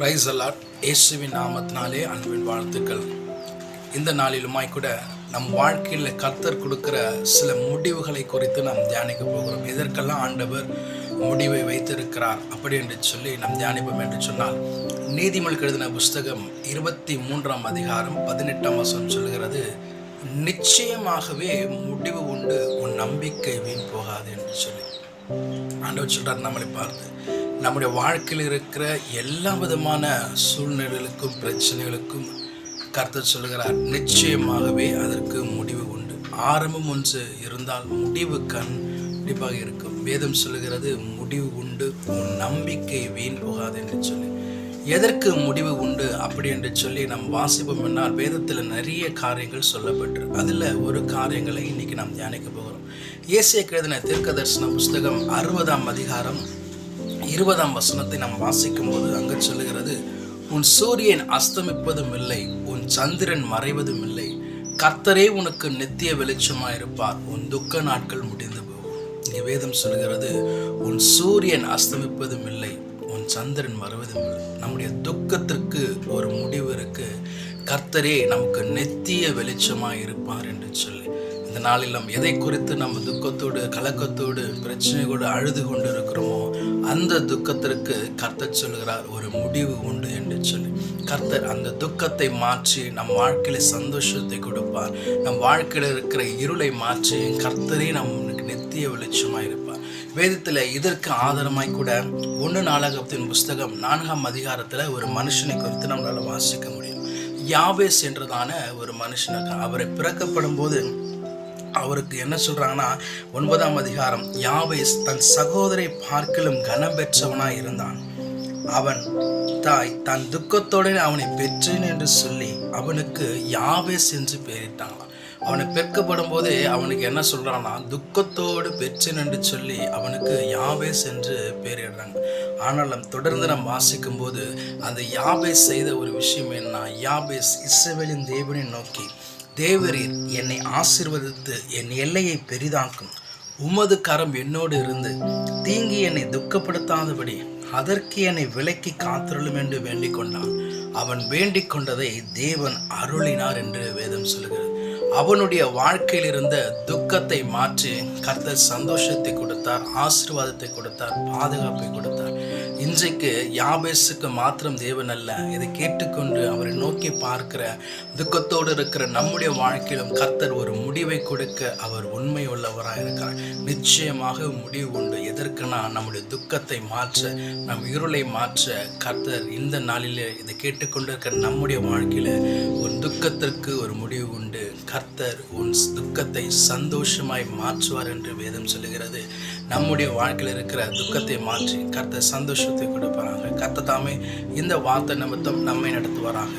Price allot இயேசுவின் நாமத்தினாலே அன்பின் வாழ்த்துக்கள். இந்த நாளிலுமாய் கூட நம் வாழ்க்கையில் கர்த்தர் கொடுக்குற சில முடிவுகளை குறித்து நாம் தியானிக்க போகிறோம். இதற்கெல்லாம் ஆண்டவர் முடிவை வைத்திருக்கிறார் அப்படி என்று சொல்லி நாம் தியானிப்போம் என்று சொன்னால் நீதிமொழி எழுதின புஸ்தகம் இருபத்தி மூன்றாம் அதிகாரம் பதினெட்டாம் வசனம் சொல்கிறது நிச்சயமாகவே முடிவு உண்டு உன் நம்பிக்கை வீண் போகாது என்று சொல்லி. ஆண்டவர் சொல்கிறார் நம்மளை பார்த்து. நம்முடைய வாழ்க்கையில் இருக்கிற எல்லா விதமான சூழ்நிலைகளுக்கும் பிரச்சனைகளுக்கும் கருத்து சொல்கிறார் நிச்சயமாகவே அதற்கு முடிவு உண்டு. ஆரம்பம் ஒன்று இருந்தால் முடிவு கண்டிப்பாக இருக்கும். வேதம் சொல்லுகிறது முடிவு உண்டு. உன் நம்பிக்கை வீண் போகாது என்று சொல்லி. எதற்கு முடிவு உண்டு அப்படி என்று சொல்லி நாம் வாசிப்போம் என்றால் வேதத்தில் நிறைய காரியங்கள் சொல்லப்பட்டிருக்கு அதில் ஒரு காரியங்களை இன்னைக்கு நாம் தியானிக்க போகிறோம். ஏசிய கெழுதின தீர்க்க தரிசன புஸ்தகம் அறுபதாம் அதிகாரம் இருபதாம் வசனத்தை நாம் வாசிக்கும் போது அங்கு சொல்லுகிறது உன் சூரியன் அஸ்தமிப்பதும் இல்லை உன் சந்திரன் மறைவதும் இல்லை. கர்த்தரே உனக்கு நித்திய வெளிச்சமாக இருப்பார் உன் துக்க நாட்கள் முடிந்து போகும். இங்கே வேதம் சொல்கிறது உன் சூரியன் அஸ்தமிப்பதும் இல்லை உன் சந்திரன் மறைவதும் நம்முடைய துக்கத்திற்கு ஒரு முடிவு இருக்கு. கர்த்தரே நமக்கு நெத்திய வெளிச்சமாக இருப்பார் இந்த நாளில் நாம் எதை குறித்து நம்ம துக்கத்தோடு கலக்கத்தோடு பிரச்சனையோடு அழுது கொண்டு இருக்கிறோமோ அந்த துக்கத்திற்கு கர்த்தர் சொல்கிறார் ஒரு முடிவு உண்டு என்று சொல்லி. கர்த்தர் அந்த துக்கத்தை மாற்றி நம் வாழ்க்கையில சந்தோஷத்தை கொடுப்பார். நம் வாழ்க்கையில் இருக்கிற இருளை மாற்றி கர்த்தரே நம்மளுக்கு நெத்திய வெளிச்சமாக இருப்பார். வேதத்தில் இதற்கு ஆதாரமாய் கூட ஒன்று நாளகத்தின் புஸ்தகம் நான்காம் அதிகாரத்தில் ஒரு மனுஷனை குறித்து நம்மளால் வாசிக்க முடியும். யாவேஸ் என்றதான ஒரு மனுஷனுக்கு அவரை பிறக்கப்படும் போது அவருக்கு என்ன சொல்கிறாங்கன்னா ஒன்பதாம் அதிகாரம் யாவேஸ் தன் சகோதரை பார்க்கலும் கனம் பெற்றவனாய் இருந்தான். அவன் தாய் தன் துக்கத்தோட அவனை பெற்றேன் என்று சொல்லி அவனுக்கு யாவேஸ் என்று பெயரிட்டாங்களாம். அவனை பெருக்கப்படும் போதே அவனுக்கு என்ன சொல்கிறான்னா துக்கத்தோடு பெற்றேன் என்று சொல்லி அவனுக்கு யாவேஸ் என்று பெயரிடுறாங்க. ஆனாலும் தொடர்ந்து நாம் வாசிக்கும் போது அந்த யாபேஸ் செய்த ஒரு விஷயம் என்ன யாபேஸ் இஸ்ரவேலின் தேவனை நோக்கி தேவரீர் என்னை ஆசிர்வதித்து என் எல்லையை பெரிதாக்கும். உமது கரம் என்னோடு இருந்து தீங்கி என்னை துக்கப்படுத்தாதபடி அதற்கு என்னை விலக்கி காத்திருளும் என்று வேண்டிக் கொண்டான். அவன் வேண்டிக் கொண்டதை தேவன் அருளினார் என்று வேதம் சொல்கிறது அவனுடைய வாழ்க்கையில் இருந்த துக்கத்தை மாற்றி கர்த்தர் சந்தோஷத்தை கொடுத்தார் ஆசீர்வாதத்தை கொடுத்தார் பாதுகாப்பை கொடுத்தார். இன்றைக்கு யாபேஸுக்கு மாத்திரம் தேவன் அல்ல. இதை கேட்டுக்கொண்டு அவரை நோக்கி பார்க்கிற துக்கத்தோடு இருக்கிற நம்முடைய வாழ்க்கையிலும் கர்த்தர் ஒரு முடிவை கொடுக்க அவர் உண்மை உள்ளவராக இருக்கிறார் நிச்சயமாக முடிவு உண்டு. எதற்குனா நம்முடைய துக்கத்தை மாற்ற நம் இருளை மாற்ற கர்த்தர் இந்த நாளிலே இதை கேட்டுக்கொண்டிருக்கிற நம்முடைய வாழ்க்கையில் ஒரு துக்கத்திற்கு ஒரு முடிவு உண்டு. கர்த்தர் உன் துக்கத்தை சந்தோஷமாய் மாற்றுவார் என்று வேதம் சொல்லுகிறது. நம்முடைய வாழ்க்கையில் இருக்கிற துக்கத்தை மாற்றி கர்த்தர் சந்தோஷம் சந்தோஷத்தை கொடுப்பாராங்க கத்த தாமே இந்த வார்த்தை நிமித்தம் நம்மை நடத்துவாராக.